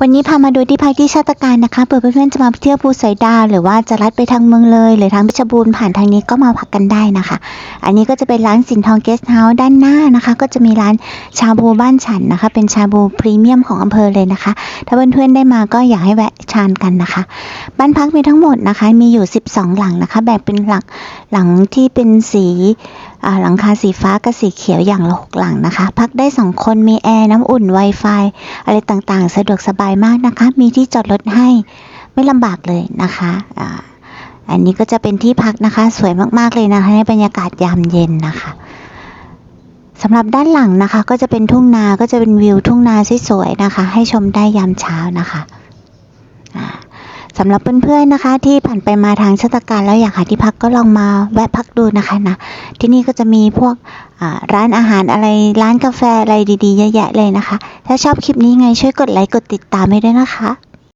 วันนี้พามาดูที่พักที่ชาติการนะคะเผื่อเพื่อนๆจะมาเที่ยวภูสอยดาว หรือว่าจะลัดไปทางเมืองเลยหรือทางเพชรบูรณ์ผ่านทางนี้ก็มาพักกันได้นะคะ อันนี้ก็จะเป็นร้านสินทองเกสต์เฮาส์ด้านหน้านะคะ ก็จะมีร้านชาบูบ้านฉันนะคะ เป็นชาบูพรีเมียมของอำเภอเลยนะคะ ถ้าเพื่อนๆได้มาก็อยากให้แวะทานกันนะคะ บ้านพักมีทั้งหมดนะคะ มีอยู่ 12 หลังนะคะแบ่งเป็นหลังหลังที่เป็นสี หลังคาสีฟ้ากับสีเขียวอย่างละหกหลังนะคะ พักได้สองคนมีแอร์น้ำอุ่น Wi-Fi อะไรต่างๆ สะดวกสบายมากนะคะ มีที่จอดรถให้ไม่ลำบากเลยนะคะอ่าอันนี้ก็จะเป็นที่พักนะคะ สวยมากๆเลยนะคะในบรรยากาศยามเย็นนะคะสำหรับด้านหลังนะคะ ก็จะเป็นทุ่งนาก็จะเป็นวิวทุ่งนาสวยๆนะคะ ให้ชมได้ยามเช้านะคะ สำหรับเพื่อนๆนะคะ ที่ผ่านไปมาทางชาตการแล้วอยากหาที่พักก็ลองมาแวะพักดูนะคะนะที่นี่ก็จะมีพวกร้านอาหารอะไรร้านกาแฟอะไรดีๆเยอะแยะเลยนะคะ ถ้าชอบคลิปนี้ไงช่วยกดไลค์กดติดตามให้ด้วยนะคะ